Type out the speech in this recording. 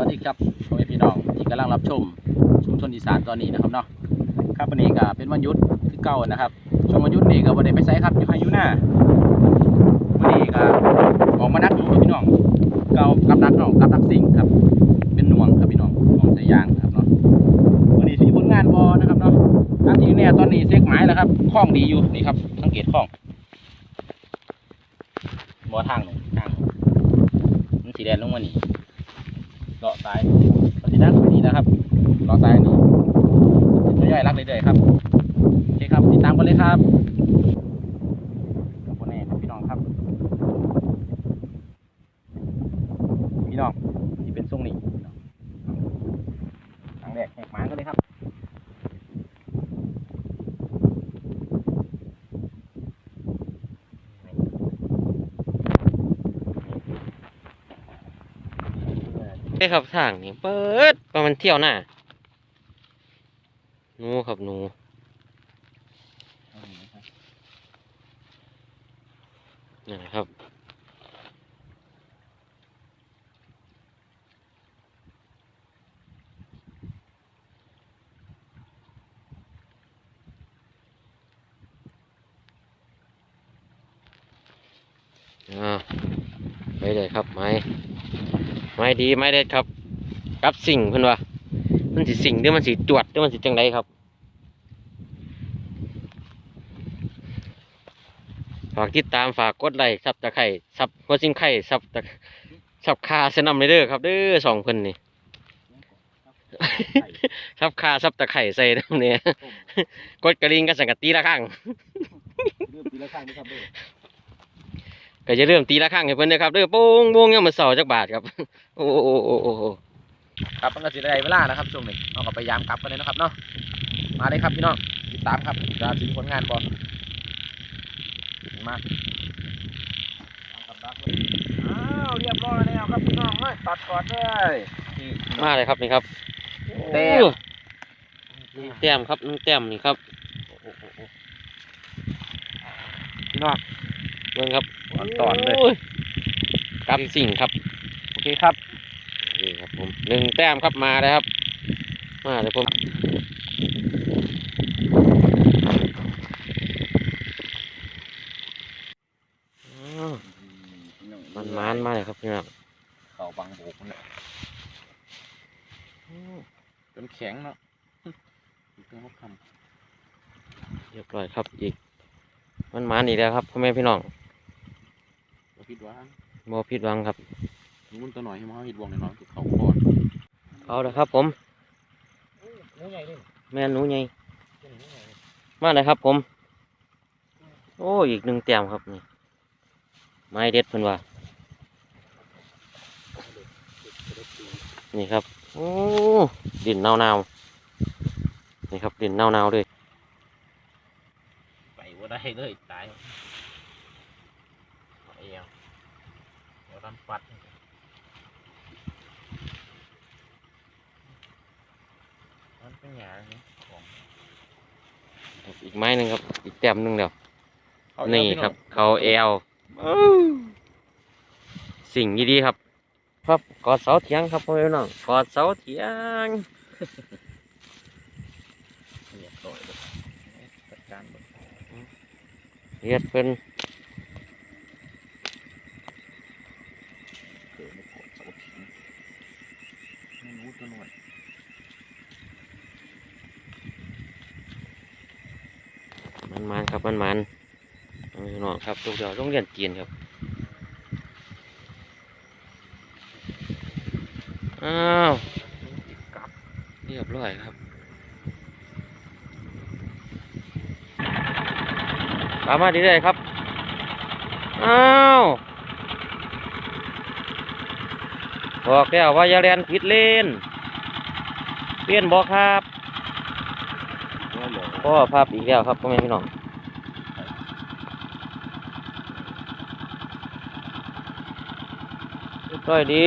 วัสดีครับพ่อแม่พี่น้องที่กำลังรับชมชุมชนอีสานตอนนี้นะครับเนาะครับวันนี้ก็เป็นวันหยุดคือเก่านะครับช่วงวันหยุดนี่ก็บ่ได้ไปไสครับอยู่ไฮอยู่หน้าวันนี้ก็ออกมานักหนูครับพี่น้องเก่ากับนักเนาะกับนักสิ่งครับ เป็นหน่วงครับพี่น้องหน่วงใส่ยางนะครับเนาะวันนี้สิมีผลงานบอนะครับเนาะตามที่แน่ตอนนี้เซ็กหมายแล้วครับคล่องดีอยู่นี่ครับสังเกตคล่องบอทางหนึ่งทางมันสีแดงลงมานี่ เลาะซ้ายปฏินักไปนี่นะครับเลาะซ้ายนี่ตัวย่อยรักเรื่อยๆครับโอเคครับติดตามกันเลยครับกับคนแน่ครับพี่น้องครับ พี่น้องที่เป็นทรงนี้พี่น้องครั้งแรกแหกหมานกันเลยครับ ได้ครับทางนี่เปิดประมาณเที่ยวหน้าหนูครับหนูนี่นะครับอ่าไปเลยครับไม้ ไม้ดีไม้เด็ดครับกับสิ่งเพิ่อนว่ามันสิสิ่งหรือมันสิจวดหรือมันสิจังไดครับฝากติดตามฝากกดไลค์ซับตะไคร่ซับหัวซิงไข่ซับตะซับคาเสนำเลเด้อครับเด้อสองเพิ่นนี่ซับคาซับตะไคร่ใส่น้ำเนี่ยกดกระลิงกันสังกะตีละข้างเริ่มปีละครั้งนะครับเด้อ ก็จะเริ่มตีละข้างให้เพิ่นเด้อครับเด้อโป้งโป้งยังมาเสาจักบาทครับโอ้โอ้โอ้โอ้โอ้ครับมันก็สิได้เวลานะครับช่วงนี้เอากลับไปยามกลับกันเลยนะครับเนาะมาเลยครับพี่น้องติดตามครับจะสิมีผลงานบอมาตามกับดักเลยอ้าวเรียบร้อยแล้วครับพี่น้องเฮ้ยตัดก่อนเลยนี่พี่น้องมาเลยครับนี่ครับแต้มโอ้แต้มครับน้องแต้มนี่ครับพี่น้องเบิ่งครับ ตอนๆเลยโยกับสิ่งครับ โอเคครับนี่ครับผมหนึ่งแต้มครับมาเลยครับ มาเลยผมอ้าวมันมานมาเลยครับพี่น้องเขาบังโบกเนี่ยจนแข็งเนาะอีกเรื่องคเรียบร้อยครับอีก มันมานอีกแล้วครับพ่อแม่พี่น้องำเราคิดว่าบ่ผิดหวังครับนุ่นตัวหน่อยให้มาหิดวงหน่อยๆคือเขาก่อนเอาเลยครับ ผมหนูใหญ่เลยแม่นหนูใหญ่หนูใหญ่เลยมาเลยครับ ผม โอ้อีกหนึ่งแต้มครับนี่ไม้เด็ดเพิ่นว่านี่ครับ โอ้ดินเน่าเน่าๆนี่ครับดินเน่าเน่าๆเลยไปว่าได้เลยตายเอาเอวเดี๋ยว รันปัดมันเป็นหยาเนี่ยของอีกไม้หนึ่งครับ อีกแต้มหนึ่งเดียวเอาเอวนี่พี่ครับ เขาเอลสิ่งดีๆครับ ครับกอดเสาเถียงครับพ่อแม่พี่น้องกอดเสาเถียงเรียบร้อยเลยจัดการเบิดเฮ็ดเป็น เกิดไม่กดเสาทิ้งไม่รู้ ตัวน่อยมันมันครับมันมันๆพ่อแม่พี่น้องครับลูกเดียวโรงเรียนจีนครับอ้าวเรียบร้อยครับตามมาดีเลยครับ อ้าว บอกแล้วว่าอย่าเรียนผิดเลนเปลี่ยนบอกครับว่าเหรอพ่อภาพอีกแล้วครับพ่อแม่พี่น้องเรียบร้อยดี